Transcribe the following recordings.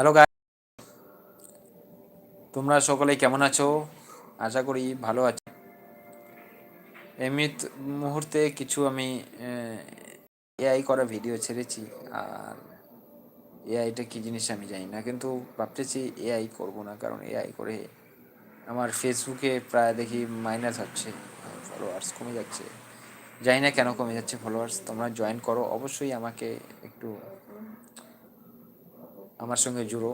Hello guy তোমরা সকলে কেমন আছো আশা করি ভালো আছো এমনি মুহূর্তে কিছু আমি এআই করা ভিডিও ছেড়েছি আর এআইটা কী জিনিস আমি জানি না কিন্তু ভাবতেছি এআই করব না কারণ এআই করে আমার ফেসবুকে প্রায় দেখি মাইনাস হচ্ছে ফলোয়ার্স কমে যাচ্ছে জানি না কেন কমে যাচ্ছে ফলোয়ার্স তোমরা জয়েন করো অবশ্যই আমাকে একটু আমার সঙ্গে জুড়ো।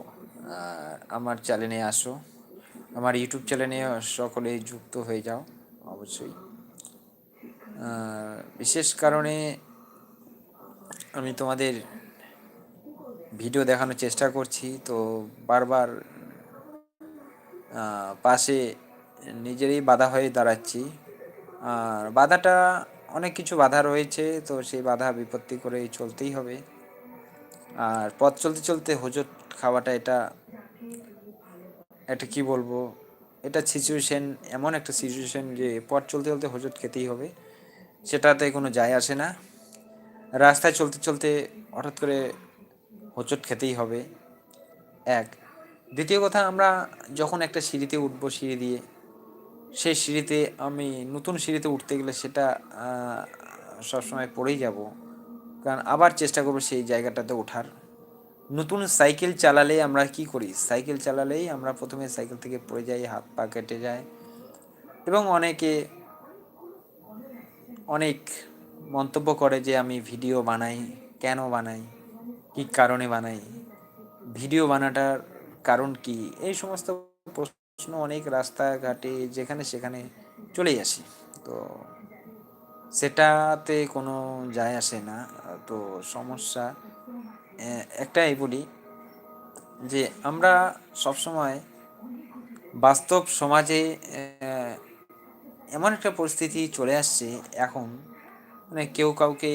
আমার চ্যানেলে আসো। আমার ইউটিউব চ্যানেলে সকলে যুক্ত হয়ে যাও, অবশ্যই। বিশেষ কারণে আমি তোমাদের ভিডিও দেখানোর চেষ্টা করছি, তো বারবার পাশে নিজেরই বাধা হয়ে দাঁড়াচ্ছি। আর বাধাটা অনেক কিছু বাধা রয়েছে, তো সেই বাধা বিপত্তি করে চলতেই হবে। আর পথ চলতে চলতে হোজট খাওয়াটা এটা এটা কি বলব? এটা সিচুয়েশন এমন একটা সিচুয়েশন যে পথ চলতে চলতে হোজট খেতেই হবে। সেটাতে কোনো যায় আসে না। রাস্তায় চলতে চলতে হঠাৎ করে হোঁচট খেতেই হবে। এক। দ্বিতীয় কথা, আমরা যখন একটা সিঁড়িতে উঠবো সিঁড়ি দিয়ে, সেই সিঁড়িতে আমি নতুন সিঁড়িতে উঠতে গেলে সেটা সবসময় পড়েই যাব। কারণ আবার চেষ্টা করব সেই জায়গাটাতে ওঠার। নতুন সাইকেল চালালে আমরা কি করি? সাইকেল চালালেই আমরা প্রথমে সাইকেল থেকে পড়ে যাই, হাত পা কেটে যায় এবং অনেকে, অনেক মন্তব্য করে যে আমি ভিডিও বানাই, কেন বানাই? কি কারণে বানাই? ভিডিও বানাটার কারণ কি? এই সমস্ত প্রশ্ন অনেক রাস্তাঘাটে যেখানে সেখানে চলেই আসি। তো সেটাতে কোনো যায় আসে না। তো সমস্যা একটাই বলি যে আমরা সবসময় বাস্তব সমাজে এমন একটা পরিস্থিতি চলে আসছে এখন মানে কেউ কাউকে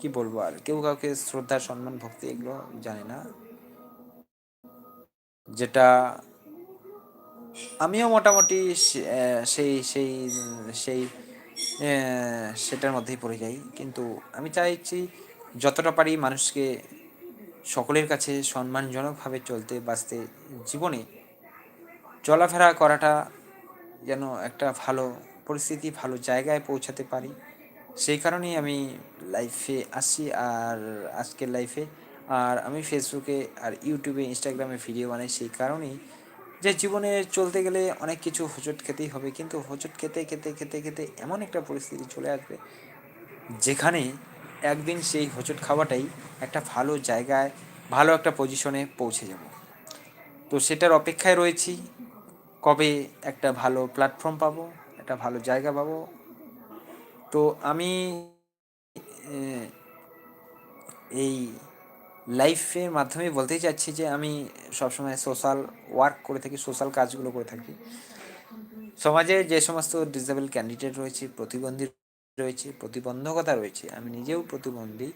কি বলব আর, কেউ কাউকে শ্রদ্ধা, সম্মান, ভক্তি এগুলো জানে না। যেটা আমিও মোটামুটি সেই সেই সেই সেটার মধ্যেই পড়ে যাই। কিন্তু আমি চাইছি যতটা পারি মানুষকে সকলের কাছে সম্মানজনকভাবে চলতে, বাঁচতে জীবনে চলাফেরা করাটা যেন একটা ভালো পরিস্থিতি, ভালো জায়গায় পৌঁছাতে পারি। সেই কারণেই আমি লাইফে আসি আর আজকের লাইফে আর আমি ফেসবুকে আর ইউটিউবে ইনস্টাগ্রামে ভিডিও বানাই, সেই কারণেই যে জীবনে চলতে গেলে অনেক কিছু হোঁচট খেতেই হবে, কিন্তু হোঁচট খেতে খেতে খেতে খেতে এমন একটা পরিস্থিতি চলে আসবে যেখানে একদিন সেই হোঁচট খাওয়াটাই একটা ভালো জায়গায়, ভালো একটা পজিশনে পৌঁছে যাব। তো সেটার অপেক্ষায় রয়েছি, কবে একটা ভালো প্ল্যাটফর্ম পাবো, একটা ভালো জায়গা পাবো। তো আমি এই লাইফের মাধ্যমে বলতেই চাচ্ছি যে আমি সবসময় সোশ্যাল ওয়ার্ক করে থাকি সোশ্যাল কাজগুলো করে থাকি। সমাজে যে সমস্ত ডিসেবল ক্যান্ডিডেট রয়েছে, প্রতিবন্ধী রয়েছে, প্রতিবন্ধকতা রয়েছে, আমি নিজেও প্রতিবন্ধী।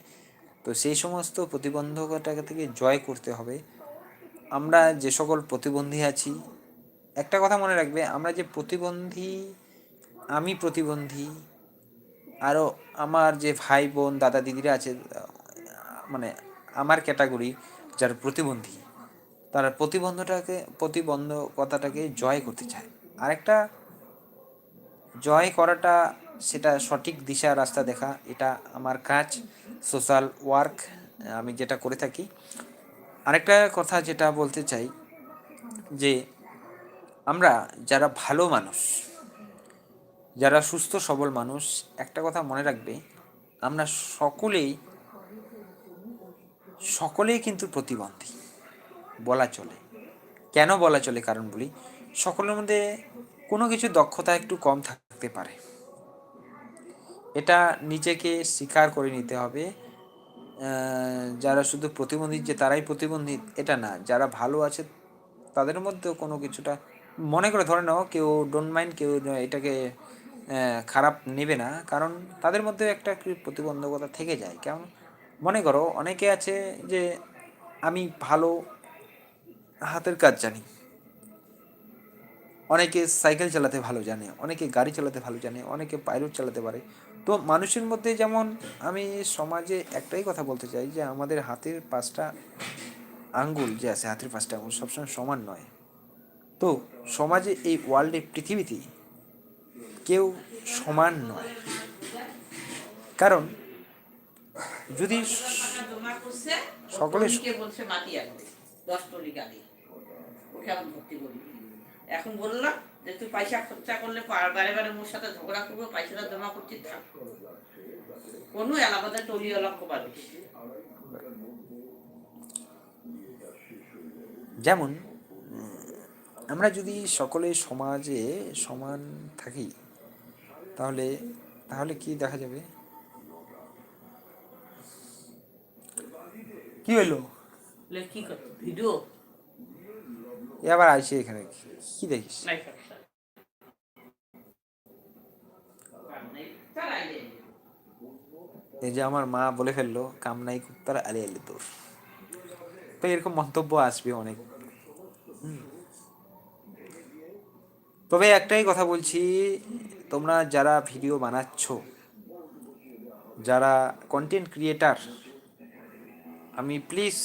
তো সেই সমস্ত প্রতিবন্ধকতা থেকে জয় করতে হবে। আমরা যে সকল প্রতিবন্ধী আছি, একটা কথা মনে রাখবে, আমরা যে প্রতিবন্ধী, আমি প্রতিবন্ধী আরও আমার যে ভাই বোন দাদা দিদিরা আছে মানে আমার ক্যাটাগরি যার প্রতিবন্ধী, তারা প্রতিবন্ধটাকে, প্রতিবন্ধকতাটাকে জয় করতে চায়। আরেকটা, জয় করাটা সেটা সঠিক দিশা, রাস্তা দেখা, এটা আমার কাজ, সোশ্যাল ওয়ার্ক, আমি যেটা করে থাকি। আরেকটা কথা যেটা বলতে চাই, যে আমরা যারা ভালো মানুষ, যারা সুস্থ সবল মানুষ, একটা কথা মনে রাখবে, আমরা সকলেই সকলেই কিন্তু প্রতিবন্ধী। বলা চলে। কেন বলা চলে কারণ বলি, সকলের মধ্যে কোনো কিছু দক্ষতা একটু কম থাকতে পারে। এটা নিজেকে স্বীকার করে নিতে হবে। যারা শুধু প্রতিবন্ধী যে তারাই প্রতিবন্ধী, এটা না। যারা ভালো আছে তাদের মধ্যেও কোনো কিছুটা মনে করে ধরে নাও, কেউ ডোন্ট মাইন্ড কেউ এটাকে খারাপ নেবে না। কারণ তাদের মধ্যে একটা প্রতিবন্ধকতা থেকে যায়। কেমন? মনে করো, অনেকে আছে যে আমি ভালো হাতের কাজ জানি। অনেকে সাইকেল চালাতে ভালো জানে, অনেকে গাড়ি চালাতে ভালো জানে, অনেকে পাইলট চালাতে পারে। তো মানুষের মধ্যে যেমন আমি সমাজে একটাই কথা বলতে চাই যে, আমাদের হাতের পাঁচটা আঙ্গুল যে আছে, হাতের পাঁচটা আঙ্গুল সবসময় সমান নয়। তো সমাজে এই ওয়ার্ল্ডে পৃথিবীতে কেউ সমান নয়। কারণ যদি সকলে বলছে মাটি আনবে? দশ টলি গাড়ি। ওকে ভর্তি করি এখন বললাম যে তুই পয়সা খরচা করলে বারে বারে মোর সাথে ঝগড়া করব পয়সাটা জমা করছি থাক। কোনো এলাকাতে টলি এলাকা পাবে যেমন আমরা যদি সকলে সমাজে সমান থাকি তাহলে তাহলে কি দেখা যাবে? কি হইল? বলে কি ভিডিও? এ আবার আইসে এখানে। কি দেখিস? এই যে আমার মা বলে ফেলল কামনাই কুত্তার আলে আলে তোর। তো এরকম মন্তব্য আসবে অনেক। তবে একটাই কথা বলছি তোমরা যারা ভিডিও বানাচ্ছ যারা কন্টেন্ট ক্রিয়েটার আমি প্লিজ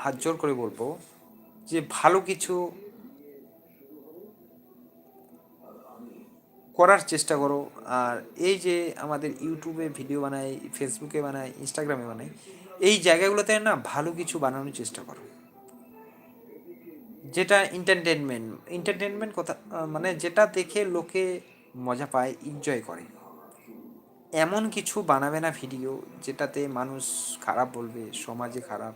হাত জোর করে বলব যে ভালো কিছু করার চেষ্টা করো। আর এই যে আমাদের ইউটিউবে ভিডিও বানাই ফেসবুকে বানাই ইনস্টাগ্রামে বানাই এই জায়গাগুলোতে না ভালো কিছু বানানোর চেষ্টা করো। যেটা এন্টারটেনমেন্ট এন্টারটেনমেন্ট কথা মানে যেটা দেখে লোকে মজা পায় এনজয় করে। এমন কিছু বানাবে না ভিডিও যেটাতে মানুষ খারাপ বলবে, সমাজে খারাপ।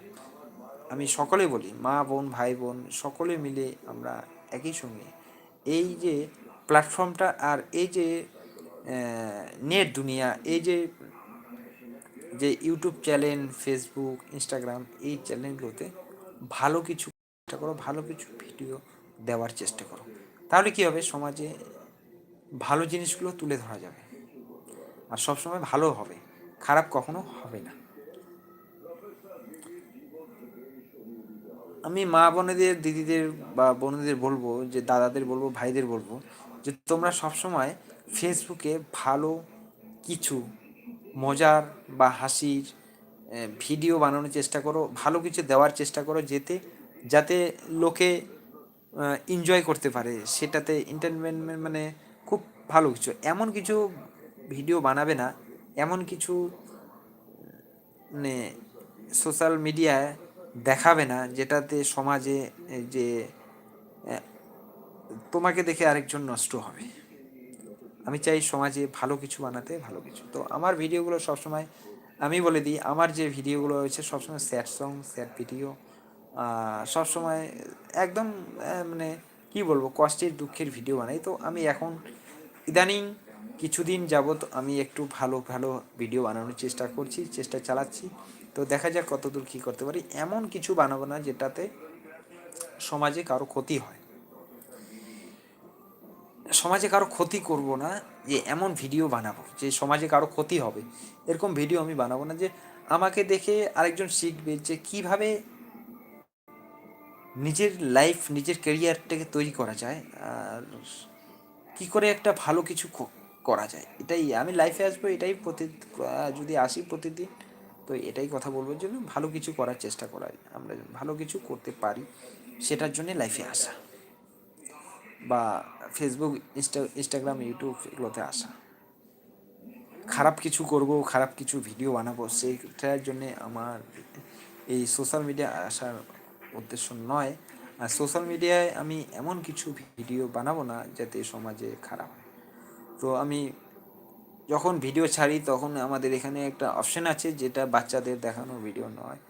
আমি সকলে বলি, মা বোন, ভাই বোন, সকলে মিলে আমরা একই সঙ্গে এই যে প্ল্যাটফর্মটা আর এই যে নেট দুনিয়া, এই যে যে ইউটিউব চ্যানেল ফেসবুক ইনস্টাগ্রাম এই চ্যানেলগুলোতে ভালো কিছু চেষ্টা করো, ভালো কিছু ভিডিও দেওয়ার চেষ্টা করো। তাহলে কী হবে? সমাজে ভালো জিনিসগুলো তুলে ধরা যাবে। আর সবসময় ভালো হবে, খারাপ কখনো হবে না। আমি মা বোনেদের, দিদিদের বা বোনদের বলব, যে দাদাদের বলব, ভাইদের বলব, যে তোমরা সবসময় ফেসবুকে ভালো কিছু, মজার বা হাসির ভিডিও বানানোর চেষ্টা করো, ভালো কিছু দেওয়ার চেষ্টা করো, যেতে, যাতে লোকে এনজয় করতে পারে। সেটাতে এন্টারটেনমেন্ট মানে খুব ভালো কিছু। এমন কিছু ভিডিও বানাবে না, এমন কিছু মানে সোশ্যাল মিডিয়ায় দেখাবে না, যেটাতে সমাজে যে তোমাকে দেখে আরেকজন নষ্ট হবে। আমি চাই সমাজে ভালো কিছু বানাতে ভালো কিছু। তো আমার ভিডিওগুলো সবসময়, আমি বলে দিই, আমার যে ভিডিওগুলো রয়েছে সবসময় স্যাড সং স্যাড ভিডিও সবসময় একদম মানে কি বলব, কষ্টের দুঃখের ভিডিও বানাই। তো আমি এখন ইদানিং কিছুদিন যাবত আমি একটু ভালো ভালো ভিডিও বানানোর চেষ্টা করছি, চেষ্টা চালাচ্ছি। তো দেখা যাক কতদূর কী করতে পারি। এমন কিছু বানাবো না যেটাতে সমাজে কারও ক্ষতি হয়। সমাজে কারও ক্ষতি করব না যে এমন ভিডিও বানাবো যে সমাজে কারও ক্ষতি হবে। এরকম ভিডিও আমি বানাবো না যে আমাকে দেখে আরেকজন শিখবে যে কীভাবে নিজের লাইফ নিজের ক্যারিয়ারটাকে তৈরি করা যায়। আর কি করে একটা ভালো কিছু করা যায়। এটাই আমি লাইফে আসব, এটাই প্রতি যদি আসি প্রতিদিন, তো এটাই কথা বলব জন্য, ভালো কিছু করার চেষ্টা করা, আমরা ভালো কিছু করতে পারি, সেটার জন্যে লাইফে আসা। বা ফেসবুক ইনস্টা ইনস্টাগ্রাম ইউটিউব এগুলোতে আসা। খারাপ কিছু করব, খারাপ কিছু ভিডিও বানাবো সেইটার জন্যে আমার এই সোশ্যাল মিডিয়া আসার উদ্দেশ্য নয়। আর সোশ্যাল মিডিয়ায় আমি এমন কিছু ভিডিও বানাবো না, যাতে সমাজে খারাপ হয় তো আমি যখন ভিডিও ছাড়ি, তখন আমাদের এখানে একটা অপশন আছে, যেটা বাচ্চাদের দেখানো ভিডিও নয়।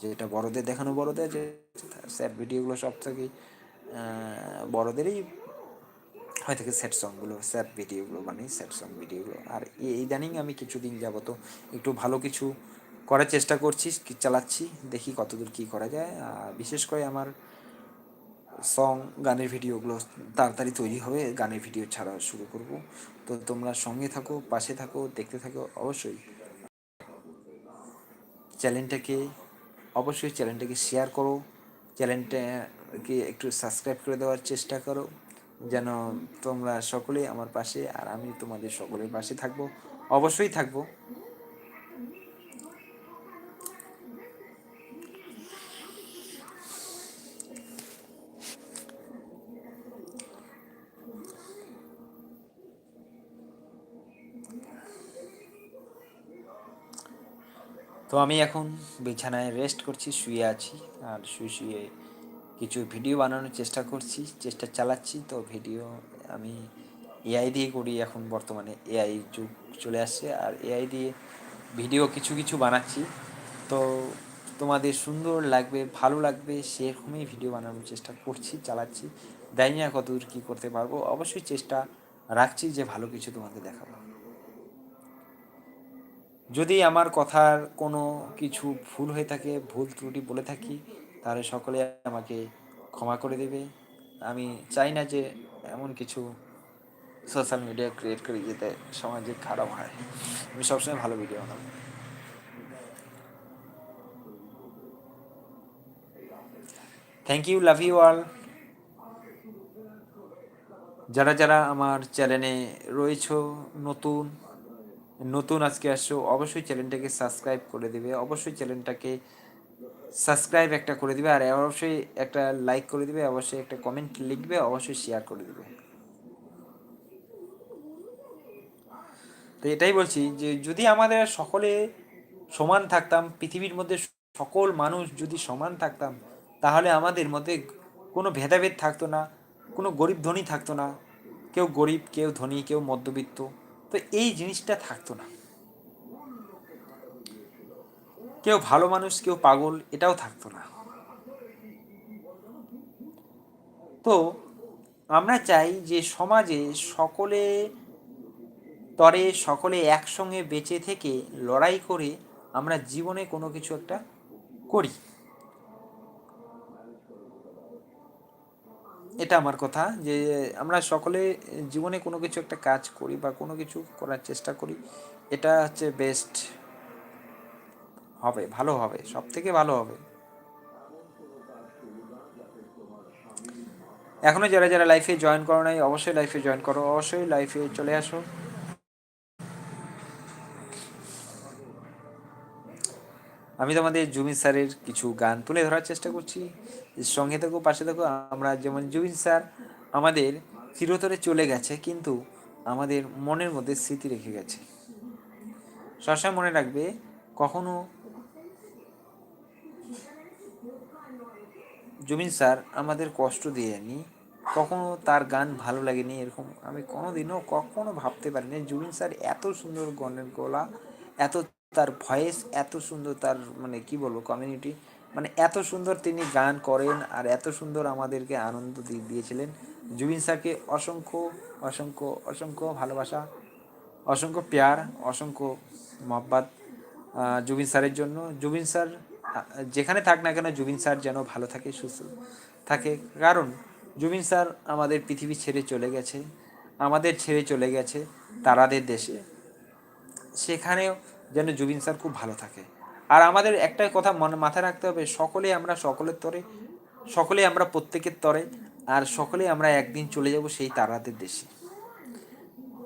যেটা বড়দের দেখানো বড়দের যে স্যাড ভিডিওগুলো সব থেকে বড়দেরই হয় থাকে স্যাড সংগুলো স্যাড ভিডিওগুলো মানে স্যাড সং ভিডিওগুলো আর এই ইদানিং আমি কিছুদিন যাবত একটু ভালো কিছু করার চেষ্টা করছি চালাচ্ছি, দেখি কতদূর কী করা যায়। বিশেষ করে আমার সং গানের ভিডিওগুলো তাড়াতাড়ি তৈরি হবে, গানের ভিডিও ছাড়া শুরু করব। তো তোমরা সঙ্গে থাকো, পাশে থাকো, দেখতে থাকো, অবশ্যই। চ্যানেলটাকে অবশ্যই চ্যানেলটাকে শেয়ার করো। চ্যানেলটাকে একটু সাবস্ক্রাইব করে দেওয়ার চেষ্টা করো, যেন তোমরা সকলেই আমার পাশে আর আমি তোমাদের সকলের পাশে থাকব। অবশ্যই থাকব। তো আমি এখন বিছানায় রেস্ট করছি, শুয়ে আছি আর শুয়ে শুয়ে কিছু ভিডিও বানানোর চেষ্টা করছি, চেষ্টা চালাচ্ছি। তো ভিডিও আমি এআই দিয়ে করি, এখন বর্তমানে এআই যুগ চলে আসছে। আর এআই দিয়ে ভিডিও কিছু কিছু বানাচ্ছি। তো তোমাদের সুন্দর লাগবে, ভালো লাগবে, সেরকমই ভিডিও বানানোর চেষ্টা করছি, চালাচ্ছি। জানি না কতদূর কী করতে পারব? অবশ্যই চেষ্টা রাখছি যে ভালো কিছু তোমাদের দেখাবো। যদি আমার কথার কোনো কিছু ভুল হয়ে থাকে, ভুল ত্রুটি বলে থাকি, তাহলে সকলে আমাকে ক্ষমা করে দেবে। আমি চাই না যে এমন কিছু সোশ্যাল মিডিয়া ক্রিয়েট করে যেতে সমাজে খারাপ হয়। আমি সবসময় ভালো ভিডিও বানাবো। Thank you love you all যারা যারা আমার চ্যানেলে রয়েছো, নতুন নতুন আজকে আসছো, অবশ্যই চ্যানেলটাকে সাবস্ক্রাইব করে দিবে। অবশ্যই চ্যানেলটাকে সাবস্ক্রাইব একটা করে দিবে আর অবশ্যই একটা লাইক করে দিবে, অবশ্যই একটা কমেন্ট লিখবে, অবশ্যই শেয়ার করে দিবে। তো এটাই বলছি যে যদি আমাদের সকলে সমান থাকতাম, পৃথিবীর মধ্যে সকল মানুষ যদি সমান থাকতাম, তাহলে আমাদের মধ্যে কোনো ভেদাভেদ থাকতো না, কোনো গরিব ধনী থাকতো না। কেউ গরিব, কেউ ধনী, কেউ মধ্যবিত্ত। তো এই জিনিসটা থাকতো না। কেউ ভালো মানুষ, কেউ পাগল, এটাও থাকতো না। তো আমরা চাই যে সমাজে সকলে তরে, সকলে একসঙ্গে বেঁচে থেকে লড়াই করে আমরা জীবনে কোনো কিছু একটা করি। এটা আমার কথা যে আমরা সকলে জীবনে কোনো কিছু একটা কাজ করি বা কোনো কিছু করার চেষ্টা করি, এটা হচ্ছে বেস্ট হবে, ভালো হবে সব থেকে ভালো হবে। এখনও যারা যারা লাইফে জয়েন করো নাই, অবশ্যই লাইফে জয়েন করো, অবশ্যই লাইফে চলে আসো। আমি তোমাদের জুবিন স্যারের কিছু গান তুলে ধরার চেষ্টা করছি। সঙ্গে থেকো, পাশে থেকো, আমরা যেমন জুবিন স্যার আমাদের চিরতরে চলে গেছে, কিন্তু আমাদের মনের মধ্যে স্মৃতি রেখে গেছে। সবসময় মনে রাখবে, কখনো জুবিন স্যার আমাদের কষ্ট দেয়নি, কখনো তার গান ভালো লাগেনি, এরকম আমি কোনোদিনও কখনো ভাবতে পারিনি। জুবিন স্যার এত সুন্দর গানের গলা, এত তার ভয়েস এত সুন্দর, তার মানে কি বলব কমিউনিটি মানে এত সুন্দর তিনি গান করেন আর এত সুন্দর আমাদেরকে আনন্দ দিয়ে দিয়েছিলেন। জুবিন স্যারকে অসংখ্য অসংখ্য অসংখ্য ভালোবাসা, অসংখ্য প্যার, অসংখ্য মহব্বাত জুবিন স্যারের জন্য। জুবিন স্যার যেখানে থাক না কেন জুবিন স্যার যেন ভালো থাকে, সুস্থ থাকে। কারণ জুবিন স্যার আমাদের পৃথিবী ছেড়ে চলে গেছে, আমাদের ছেড়ে চলে গেছে তারাদের দেশে। সেখানেও যেন জুবিন স্যার খুব ভালো থাকে। আর আমাদের একটাই কথা মনে মাথায় রাখতে হবে সকলে আমরা সকলের তরে সকলে আমরা প্রত্যেকের তরে, আর সকলে আমরা একদিন চলে যাব সেই তারাদের দেশে।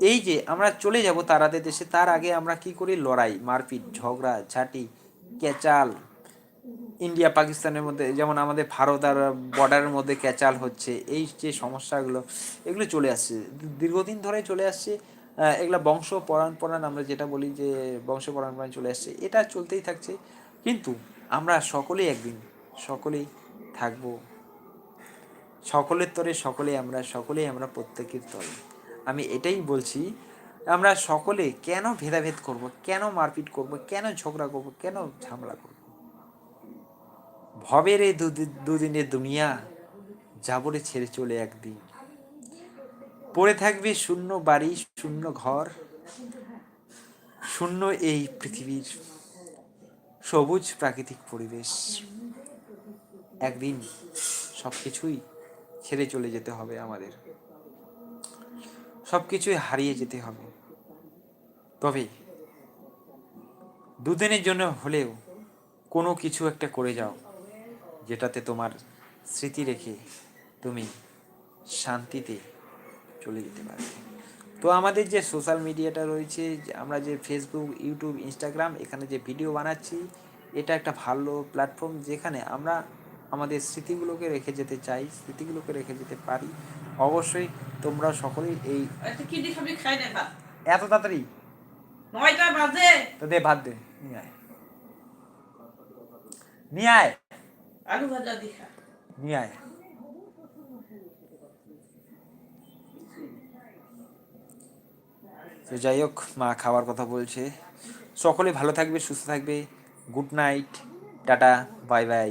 এই যে আমরা চলে যাব তারাদের দেশে, তার আগে আমরা কি করি? লড়াই, মারপিট, ঝগড়া, ঝাঁটি, ক্যাচাল। ইন্ডিয়া, পাকিস্তানের মধ্যে, যেমন আমাদের ভারত আর বর্ডারের মধ্যে ক্যাচাল হচ্ছে, এই যে সমস্যাগুলো, এগুলো চলে আসছে। দীর্ঘদিন ধরে চলে আসছে। এগুলো বংশ পরাণ পরাণ আমরা যেটা বলি যে বংশ পরাণ পরাণ চলে আসছে এটা চলতেই থাকছে। কিন্তু আমরা সকলেই একদিন সকলেই থাকব। সকলের তরে সকলেই আমরা সকলেই আমরা প্রত্যেকের তরে। আমি এটাই বলছি, আমরা সকলে কেন ভেদাভেদ করব, কেন মারপিট করব, কেন ঝগড়া করব, কেন ঝামেলা করব? ভবের এই দুদিনের দুনিয়া যাবরে ছেড়ে চলে একদিন। পড়ে থাকবে শূন্য বাড়ি, শূন্য ঘর, শূন্য এই পৃথিবীর সবুজ প্রাকৃতিক পরিবেশ। একদিন সব কিছুই ছেড়ে চলে যেতে হবে আমাদের। সব কিছুই হারিয়ে যেতে হবে। তবে দুদিনের জন্য হলেও কোনো কিছু একটা করে যাও, যেটাতে তোমার স্মৃতি রেখে তুমি শান্তিতে চলে যেতে পারবে তো আমাদের যে সোশ্যাল মিডিয়াটা রয়েছে আমরা যে ফেসবুক ইউটিউব ইনস্টাগ্রাম এখানে যে ভিডিও বানাচ্ছি এটা একটা ভালো প্ল্যাটফর্ম যেখানে আমরা আমাদের স্মৃতিগুলোকে রেখে যেতে চাই স্মৃতিগুলোকে রেখে যেতে পারি। অবশ্যই তোমরা সকলেই এই আচ্ছা এত তাড়াতাড়ি? নয়টা বাজে। তো দে ভাত দে নিয়ে আয়। নিয়ে আয়। আলু ভাজা দিখা নিয়ে আয়। তো যাই হোক, মা খাওয়ার কথা বলছে। সকলে ভালো থাকবে, সুস্থ থাকবে। Good night tata bye bye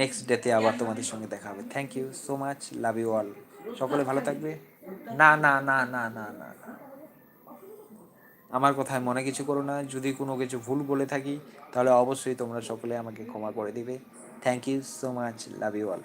next ডেতে আবার তোমাদের সঙ্গে দেখা হবে। Thank you so much love you all সকলে ভালো থাকবে। না না না না না না আমার কথায় মনে কিছু করো না। যদি কোনো কিছু ভুল বলে থাকি, তাহলে অবশ্যই তোমরা সকলে আমাকে ক্ষমা করে দিবে। Thank you so much love you all